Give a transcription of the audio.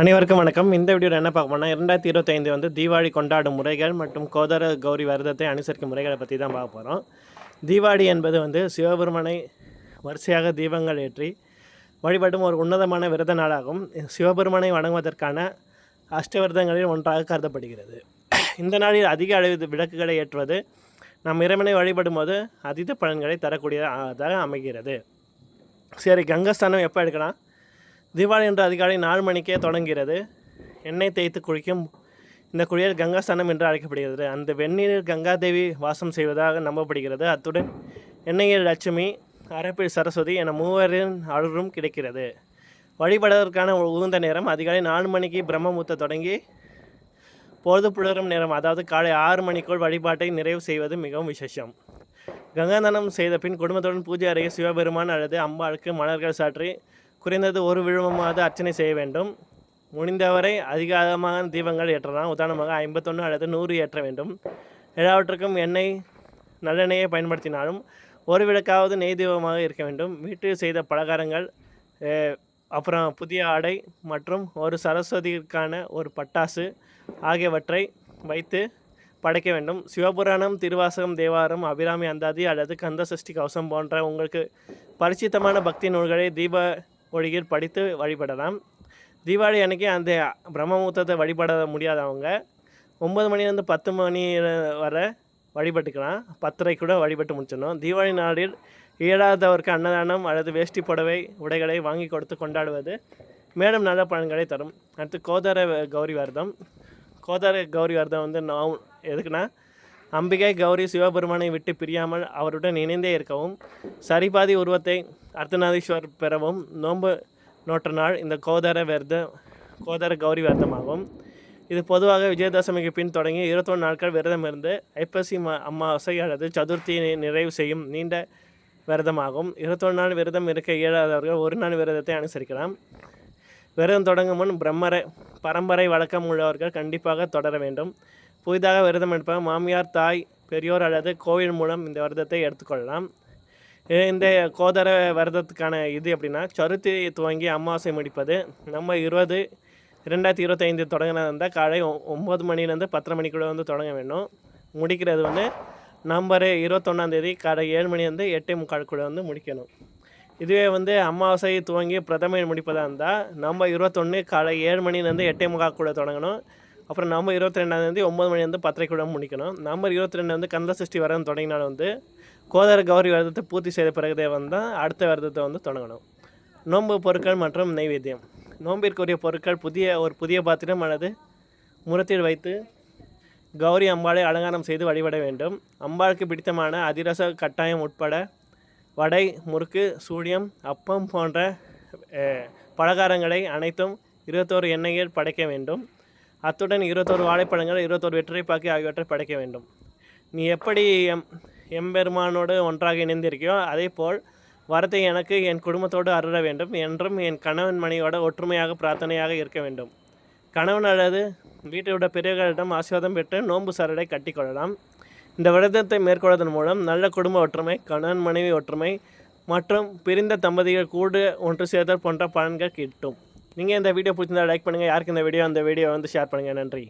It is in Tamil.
அனைவருக்கும் வணக்கம். இந்த வீடியோவில் என்ன பார்க்கணும்னா இரண்டாயிரத்தி இருபத்தைந்து வந்து தீபாவளி கொண்டாடும் முறைகள் மற்றும் கோதர கௌரி விரதத்தை அனுசரிக்கும் முறைகளை பற்றி தான் பார்க்க போகிறோம் தீபாவளி என்பது வந்து சிவபெருமனை வரிசையாக தீபங்கள் ஏற்றி வழிபடும் ஒரு உன்னதமான விரத நாளாகும். சிவபெருமனை வணங்குவதற்கான அஷ்டவிரதங்களில் ஒன்றாக கருதப்படுகிறது. இந்த நாளில் அதிக அளவு விளக்குகளை ஏற்றுவது நம் இறைவனை வழிபடும் போது அதீத பலன்களை தரக்கூடியதாக அமைகிறது. சரி கங்கஸ்தானம் எப்போ எடுக்கலாம்? தீபாவளி என்ற அதிகாலை நாலு மணிக்கே தொடங்குகிறது. எண்ணெய் தேய்த்து குளிக்கும் இந்த குளியல் கங்காஸ்தானம் என்று அழைக்கப்படுகிறது. அந்த வெந்நீரில் கங்காதேவி வாசம் செய்வதாக நம்பப்படுகிறது. அத்துடன் எண்ணெயில் லட்சுமி அரப்பில் சரஸ்வதி என மூவரின் அருளும் கிடைக்கிறது. வழிபடுவதற்கான உகந்த நேரம் அதிகாலை நாலு மணிக்கு பிரம்மமுத்த தொடங்கி பொழுது புலரும் நேரம் அதாவது காலை ஆறு மணிக்குள் வழிபாட்டை நிறைவு செய்வது மிகவும் விசேஷம். கங்காதானம் செய்த பின் குடும்பத்துடன் பூஜை அறையை சிவபெருமான் அல்லது அம்பாளுக்கு மலர்கள் சாற்றி குறைந்தது ஒரு விழுமமாவது அர்ச்சனை செய்ய வேண்டும். முடிந்தவரை அதிகமான தீபங்கள் ஏற்றலாம். உதாரணமாக ஐம்பத்தொன்று அல்லது நூறு ஏற்ற வேண்டும். எல்லாவற்றுக்கும் எண்ணெய் நல்லெண்ணெயை பயன்படுத்தினாலும் ஒரு விளக்காவது நெய் தீபமாக இருக்க வேண்டும். வீட்டில் செய்த பலகாரங்கள் அப்புறம் புதிய ஆடை மற்றும் ஒரு சரஸ்வதிக்கான ஒரு பட்டாசு ஆகியவற்றை வைத்து படைக்க வேண்டும். சிவபுராணம் திருவாசகம் தேவாரம் அபிராமி அந்தாதி அல்லது கந்த சஷ்டி கவசம் போன்ற உங்களுக்கு பரிச்சித்தமான பக்தி நூல்களை தீப ஒளியில் படித்து வழிபடலாம். தீபாவளி அன்றைக்கி அந்த பிரம்மமுகூர்த்தத்தை வழிபட முடியாதவங்க ஒம்பது மணிலேருந்து பத்து மணி வரை வழிபட்டுக்கலாம். பத்தரை கூட வழிபட்டு முடிச்சிடணும். தீபாவளி நாளில் இயலாதவருக்கு அன்னதானம் அல்லது வேஷ்டி புடவை உடைகளை வாங்கி கொடுத்து கொண்டாடுவது மேலும் நல்ல பலன்களை தரும். அடுத்து கோதார கௌரி விரதம். கோதார கௌரி விரதம் வந்து நான் எதுக்குன்னா அம்பிகை கௌரி சிவபெருமானை விட்டு பிரியாமல் அவருடன் இணைந்தே இருக்கவும் சரிபாதி உருவத்தை அர்த்தநாதீஸ்வர் பெறவும் நோன்பு நோற்ற நாள் இந்த கோதர விரத கோதர கௌரி விரதமாகும் இது பொதுவாக விஜயதசமிக்கு பின் தொடங்கி இருபத்தொன்று நாட்கள் விரதம் இருந்து ஐப்பசி ம அமாவாசை அல்லது சதுர்த்தியை நிறைவு செய்யும் நீண்ட விரதமாகும். இருபத்தொன்று நாள் விரதம் இருக்க இயலாதவர்கள் ஒரு நாள் விரதத்தை அனுசரிக்கலாம். விரதம் தொடங்கும் முன் பிரம்மரை பரம்பரை வழக்கம் உள்ளவர்கள் கண்டிப்பாக தொடர வேண்டும். புதிதாக விரதம் எடுப்பவர் மாமியார் தாய் பெரியோர் அல்லது கோவில் மூலம் இந்த விரதத்தை எடுத்துக்கொள்ளலாம். இந்த கோதர விரதத்துக்கான இது எப்படின்னா சருத்தி துவங்கி அமாவாசை முடிப்பது. நம்ம இருபது ரெண்டாயிரத்தி இருபத்தைந்து தொடங்கினது இருந்தால் காலை ஒ- ஒம்பது மணிலேருந்து பத்தரை மணிக்குள்ளே வந்து தொடங்க வேண்டும். முடிக்கிறது வந்து நம்பர் இருபத்தொன்னாந்தேதி காலை ஏழு மணிலேருந்து எட்டே முக்காலுக்குள்ளே வந்து முடிக்கணும். இதுவே வந்து அமாவாசை துவங்கி பிரதமை முடிப்பதாக இருந்தால் நம்ம இருபத்தொன்று காலை ஏழு மணிலேருந்து எட்டே முக்காக்குள்ளே தொடங்கணும். அப்புறம் நம்ம இருபத்தி ரெண்டாந்தேதி ஒம்பது மணிலேருந்து பத்தரைக்குள்ளே முடிக்கணும். நம்ம இருபத்தி ரெண்டு வந்து கந்த சஷ்டி விரதம் தொடங்கினால் வந்து கோதர கௌரி விரதத்தை பூர்த்தி செய்த பிறகுதே வந்தால் அடுத்த விரதத்தை வந்து தொடங்கணும். நோன்பு பொருட்கள் மற்றும் நைவேத்தியம். நோம்பிற்குரிய பொருட்கள் புதிய ஒரு புதிய பாத்திரம் அல்லது முரத்தில் வைத்து கௌரி அம்பாளை அலங்காரம் செய்து வழிபட வேண்டும். அம்பாளுக்கு பிடித்தமான அதிரச கட்டாயம் உட்பட வடை முறுக்கு சூழியம் அப்பம் போன்ற பலகாரங்களை அனைத்தும் இருபத்தோரு எண்ணெயில் படைக்க வேண்டும். அத்துடன் இருபத்தோரு வாழைப்பழங்கள் இருபத்தோரு வெற்றிலைப்பாக்கி ஆகியவற்றை படைக்க வேண்டும். நீ எப்படி எம் எம்பெருமானோடு ஒன்றாக இணைந்திருக்கியோ அதே போல் வரத்தை எனக்கு என் குடும்பத்தோடு அருள வேண்டும். என்றும் என் கணவன் மனைவியோட ஒற்றுமையாக பிரார்த்தனையாக இருக்க வேண்டும். கணவன் அல்லது வீட்டோட பெரியவர்களிடம் ஆசீர்வாதம் பெற்று நோன்பு சரடை கட்டிக்கொள்ளலாம் இந்த விரதத்தை மேற்கொள்வதன் மூலம் நல்ல குடும்ப ஒற்றுமை கணவன் மனைவி ஒற்றுமை மற்றும் பிரிந்த தம்பதிகள் கூடு ஒன்று சேர்த்தல் போன்ற பலன்கள் கிட்டும். நீங்கள் இந்த வீடியோ பிடிச்சிருந்தா லைக் பண்ணுங்கள் யாருக்கு இந்த வீடியோ அந்த வீடியோ வந்து ஷேர் பண்ணுங்கள் நன்றி.